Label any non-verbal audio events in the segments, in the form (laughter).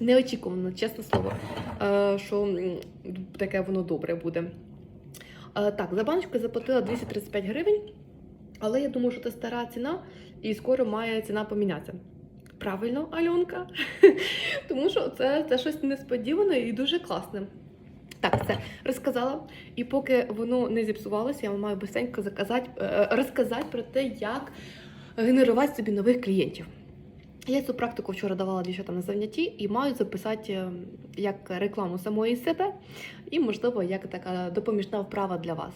неочікувано, чесне слово, е, що таке воно добре буде. Е, Так, за баночку я заплатила 235 гривень, але я думаю, що це стара ціна, і скоро має ціна помінятися. Правильно, Альонка. (laughs) Тому що це, це щось несподіване і дуже класне. Так, все розказала. І поки воно не зіпсувалося, я вам маю быстренько заказати, е, розказати про те, як генерувати собі нових клієнтів. Я цю практику вчора давала дівчатам на занятті і маю записати е, як рекламу самої себе, і, можливо, як така допоміжна вправа для вас.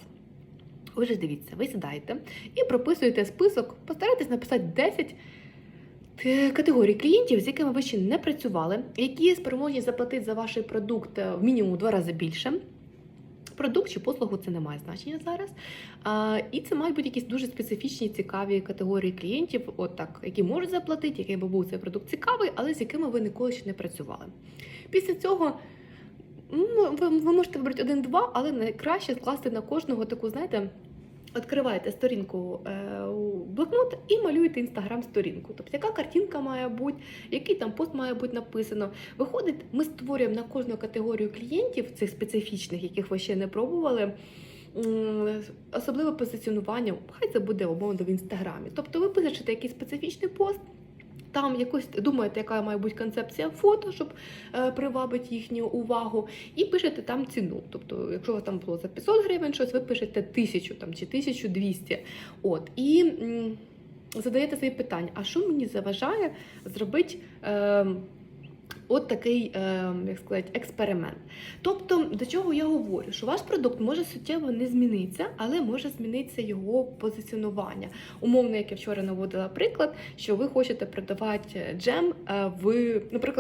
Ви ж дивіться, ви сідаєте і прописуєте список, постарайтесь написати 10 е, категорій клієнтів, з якими ви ще не працювали, які спроможні заплатити за ваш продукт е, в мінімум у два рази більше. Продукт чи послугу це не має значення зараз. І це мають бути якісь дуже специфічні, цікаві категорії клієнтів, от так, які можуть заплатити, який би був цей продукт цікавий, але з якими ви ніколи ще не працювали. Після цього ви, ви можете вибрати один-два, але найкраще скласти на кожного таку, знаєте. Відкриваєте сторінку е, у блокнот і малюєте інстаграм-сторінку. Тобто, яка картинка має бути, який там пост має бути написано. Виходить, ми створюємо на кожну категорію клієнтів, цих специфічних, яких ви ще не пробували. Особливе позиціонування, хай це буде умовно в інстаграмі. Тобто ви пишете якийсь специфічний пост, там якось думаєте, яка має бути концепція фото, щоб е, привабити їхню увагу, і пишете там ціну. Тобто, якщо у вас там було за 500 гривень щось, ви пишете 1000 там, чи 1200. От. І м, задаєте собі питання, а що мені заважає зробити е, от такий, е, як сказати, експеримент. Тобто, до чого я говорю, що ваш продукт може суттєво не змінитися, але може змінитися його позиціонування. Умовно, як я вчора наводила приклад, що ви хочете продавати джем е, в, наприклад.